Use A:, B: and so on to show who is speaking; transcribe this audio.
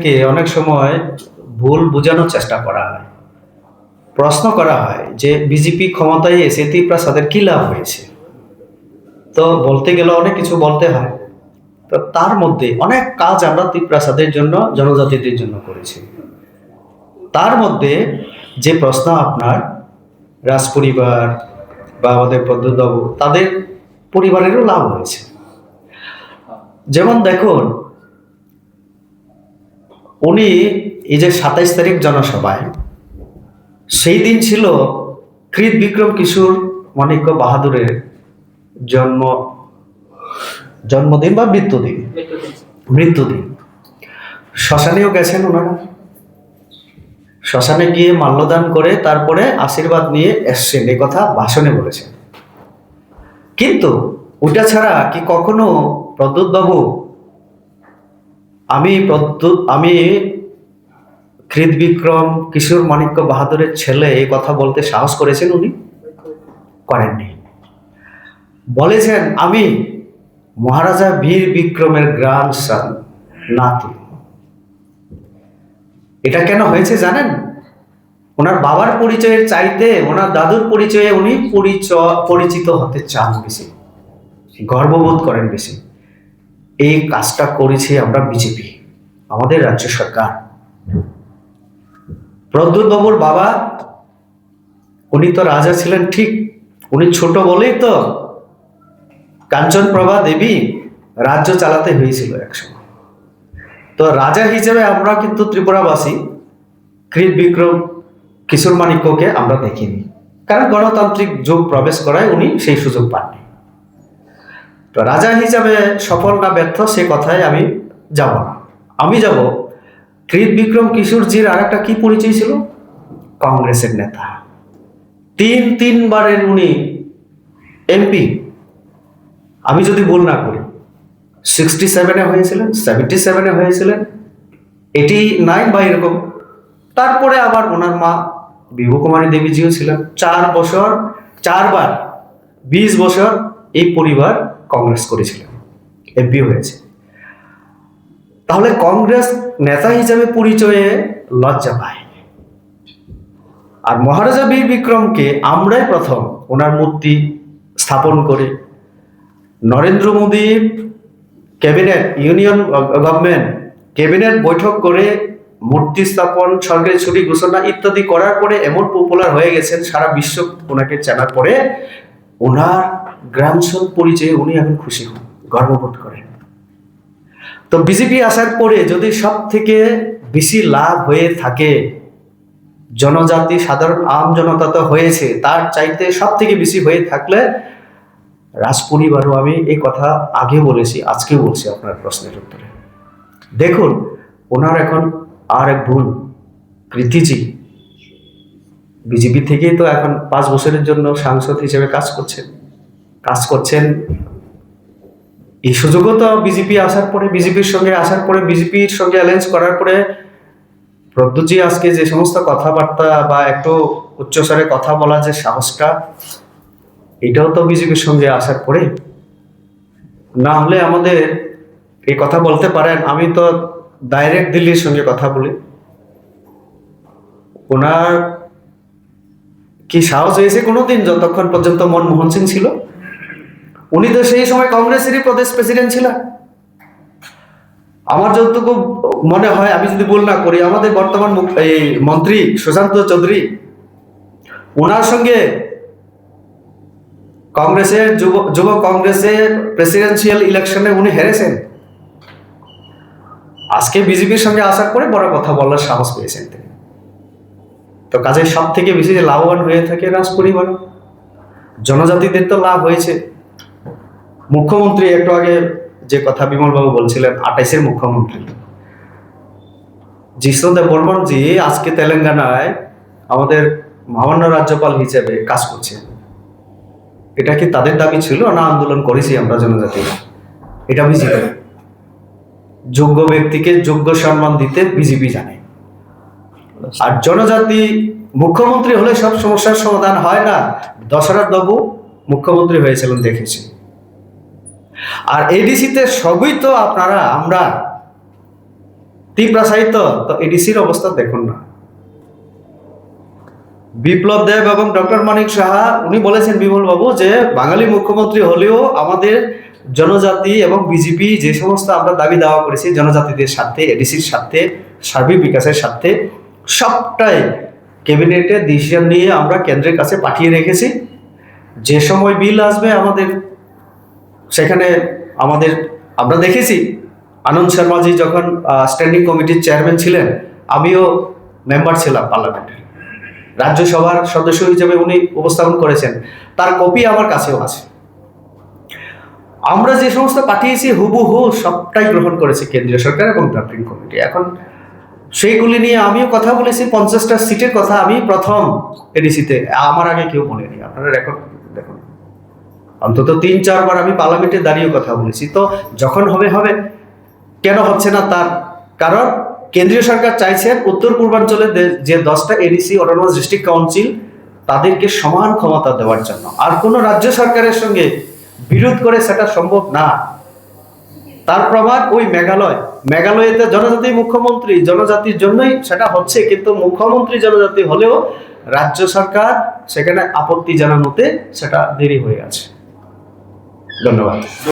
A: কে অনেক সময় ভুল বোঝানোর চেষ্টা করা হয়। প্রশ্ন করা হয় যে বিজেপি ক্ষমতায় এসে ত্রিপ্রাসাদের কি লাভ হয়েছে? তো বলতে গেলে অনেক কিছু বলতে হয়। তো তার মধ্যে অনেক কাজ আমরা ত্রিপ্রাসাদের জন্য, জনজাতিদের জন্য করেছি। তার মধ্যে যে প্রশ্ন আপনার, রাজপরিবার বা আমাদের পদ্মবাবু তাদের পরিবারেরও লাভ হয়েছে। যেমন দেখুন উনি এই যে সাতাইশ তারিখ জনসভায়, সেই দিন ছিল কৃত বিক্রম কিশোর মাণিক্য বাহাদুরের জন্ম, জন্মদিন বা মৃত্যুদিন? মৃত্যুদিন। শ্মশানেও গেছেন ওনারা। শ্মশানে গিয়ে মাল্যদান করে তারপরে আশীর্বাদ নিয়ে এসছেন এ কথা ভাষণে বলেছেন। কিন্তু ওটা ছাড়া কি কখনো প্রদ্যুৎ বাবু আমি আমি কৃত বিক্রম কিশোর মাণিক্য বাহাদুরের ছেলে এই কথা বলতে সাহস করেছেন উনি? করেননি। বলেছেন, আমি মহারাজা বীর বিক্রমের গ্রান্ড সান নাতি। এটা কেন হয়েছে জানেন? ওনার বাবার পরিচয়ের চাইতে ওনার দাদুর পরিচয়ে উনি পরিচয় পরিচিত হতে চান বেশি। গর্ববোধ করেন বেশি। এই কাজটা করেছি আমরা বিজেপি, আমাদের রাজ্য সরকার। প্রদ্যুৎ বাবুর বাবা, উনি তো রাজা ছিলেন ঠিক, উনি ছোট বলেই তো কাঞ্চনপ্রভা দেবী রাজ্য চালাতে হয়েছিল একসময়। তো রাজা হিসেবে আমরা কিন্তু ত্রিপুরাবাসী, কৃত বিক্রম কিশোর মাণিক্যকে আমরা দেখিনি। কারণ গণতান্ত্রিক যুগ প্রবেশ করায় উনি সেই সুযোগ পাননি। তো রাজা হিসাবে সফল না ব্যর্থ, সে কথায় আমি যাব না। আমি যাব। কৃত বিক্রম কিশোরজির আর একটা কি পরিচয় ছিল? কংগ্রেসের নেতা। তিন তিনবারের উনি এমপি। আমি যদি ভুল না করি সিক্সটি সেভেনে হয়েছিলেন সেভেন্টি সেভেনে হয়েছিলেন, এটি নাইন বা এরকম। তারপরে আবার ওনার মা বিভু কুমারী দেবীজিও ছিলেন। চার বছর, চারবার, বিশ বছর এই পরিবার কংগ্রেস করেছিলেন এমপি হয়েছে। তাহলে কংগ্রেস নেতা হিসেবে পরিচয়ে লজ্জা পায়। আর মহারাজা বীর বিক্রমকে আমরাই প্রথম ওনার মূর্তি স্থাপন করে। Narendra Modi cabinet, union government cabinet বৈঠক করে মূর্তি স্থাপন, সরকারি ছুটি ঘোষণা ইত্যাদি করার পরে এমন পপুলার হয়ে গেছেন সারা বিশ্ব ওনাকে চেনার পরে ওনার গ্রামসন পরিচয়ে উনি এখন খুশি হন গর্ববোধ করেন। তো বিজেপি আসার পরে যদি সব থেকে বেশি লাভ হয়ে থাকে, জনজাতি, সাধারণ, আম জনতা তো হয়েছে, তার চাইতে সব থেকে বেশি হয়ে থাকলে রাজপরিবারও আমি এই কথা আগে বলেছি, আজকে বলছি আপনার প্রশ্নের উত্তরে। দেখুন, ওনার এখন আর এক বোন, কৃতিজি। বিজেপি থেকেই তো এখন পাঁচ বছরের জন্য সাংসদ হিসেবে কাজ করছেন। কাজ করছেন। এই সুযোগও তো বিজেপি আসার পরে বিজেপির সঙ্গে আসার পরে বিজেপির সঙ্গে অ্যালায়েন্স করার পরে প্রদ্যুৎজি আজকে যে সমস্ত কথাবার্তা বা একটু উচ্চস্বরে কথা বলা যে সাহসটা, এটাও তো বিজেপির সঙ্গে আসার পরে। না হলে আমাদের এই কথা বলতে পারেন, আমি তো ডাইরেক্ট দিল্লির সঙ্গে কথা বলি। ওনার কি সাহস হয়েছে কোনোদিন? যতক্ষণ পর্যন্ত মনমোহন সিং ছিল উনি তো সেই সময় কংগ্রেসেরই প্রদেশ প্রেসিডেন্ট ছিলেন। আমার যতটুকু মনে হয়, আমি যদি ভুল না করি, আমাদের বর্তমান এই মন্ত্রী সুশান্ত চৌধুরী ওনার সঙ্গে কংগ্রেসের যুব যুব কংগ্রেসের প্রেসিডেন্সিয়াল ইলেকশনে উনি হেরেছেন। আজকে বিজেপির সঙ্গে আসার পরে বড় কথা বলার সাহস পেয়েছেন তিনি। তো কাজে সব থেকে বেশি লাভবান হয়ে থাকে রাজ পরিবার জনজাতিদের তো লাভ হয়েছে। মুখ্যমন্ত্রী একটু আগে যে কথা বিমলবাবু বলছিলেন, আঠাইশের মুখ্যমন্ত্রী। জিষ্ণুদেব বর্মন জি আজকে তেলেঙ্গানায় আমাদের মহামান্য রাজ্যপাল হিসেবে কাজ করছেন। এটা কি তাদের দাবি ছিল না আন্দোলন করেছি আমরা জনজাতিরা এটা বিজেপি। যোগ্য ব্যক্তিকে যোগ্য সম্মান দিতে বিজেপি জানে। আর জনজাতি মুখ্যমন্ত্রী হলে সব সমস্যার সমাধান হয় না? দশরথ বাবু মুখ্যমন্ত্রী হয়েছিলেন দেখেছি। আর এডিসিতে সবই তো আপনারা, আমরা তীব্রাসায়িত তো এডিসির অবস্থা দেখুন না। বিপ্লব দেব এবং ডক্টর মানিক সাহা, উনি বলেছেন বিমল বাবু যে, বাঙালি মুখ্যমন্ত্রী হলেও আমাদের জনজাতি এবং বিজেপি যে সমস্ত আমরা দাবি দাওয়া করেছি, জনজাতিদের স্বার্থে এডিসির স্বার্থে, সার্বিক বিকাশের স্বার্থে, সবটাই ক্যাবিনেটে ডিসিশন নিয়ে আমরা কেন্দ্রের কাছে পাঠিয়ে রেখেছি। যে সময় বিল আসবে আমাদের সেখানে আমাদের, আমরা দেখেছি, আনন্দ শর্মাজি যখন স্ট্যান্ডিং কমিটির চেয়ারম্যান ছিলেন, আমিও মেম্বার ছিলাম পার্লামেন্টের রাজ্যসভার সদস্য হিসেবে উনি উপস্থাপন করেছেন। তার কপি আমার কাছেও আছে। আমরা যে সমস্ত পাঠিয়েছি, হুবহু সবটাই গ্রহণ করেছে কেন্দ্রীয় সরকার এবং ড্রাফটিং কমিটি এখন সেইগুলি নিয়ে আমিও কথা বলেছি, পঞ্চাশটা সিটের কথা আমি প্রথম এডিসিতে আমার আগে কেউ বলেনি। আপনারা রেকর্ড অন্তত তিন, চারবার আমি পার্লামেন্টে দাঁড়িয়ে কথা বলেছি। তো যখন হবে হবে। কেন হচ্ছে না তার? কারণ কেন্দ্রীয় সরকার চাইছেন উত্তর পূর্বাঞ্চলে যে দশটা এডিসি অটোনমাস ডিস্ট্রিক্ট কাউন্সিল তাদেরকে সমান ক্ষমতা দেওয়ার জন্য। আর কোনো রাজ্য সরকারের সঙ্গে বিরোধ করে সেটা সম্ভব না। তার প্রমাণ ওই মেঘালয়। মেঘালয়েতে জনজাতি মুখ্যমন্ত্রী, জনজাতির জন্যই সেটা হচ্ছে, কিন্তু মুখ্যমন্ত্রী জনজাতি হলেও রাজ্য সরকার সেখানে আপত্তি জানানোতে সেটা দেরি হয়ে আছে ধন্যবাদ।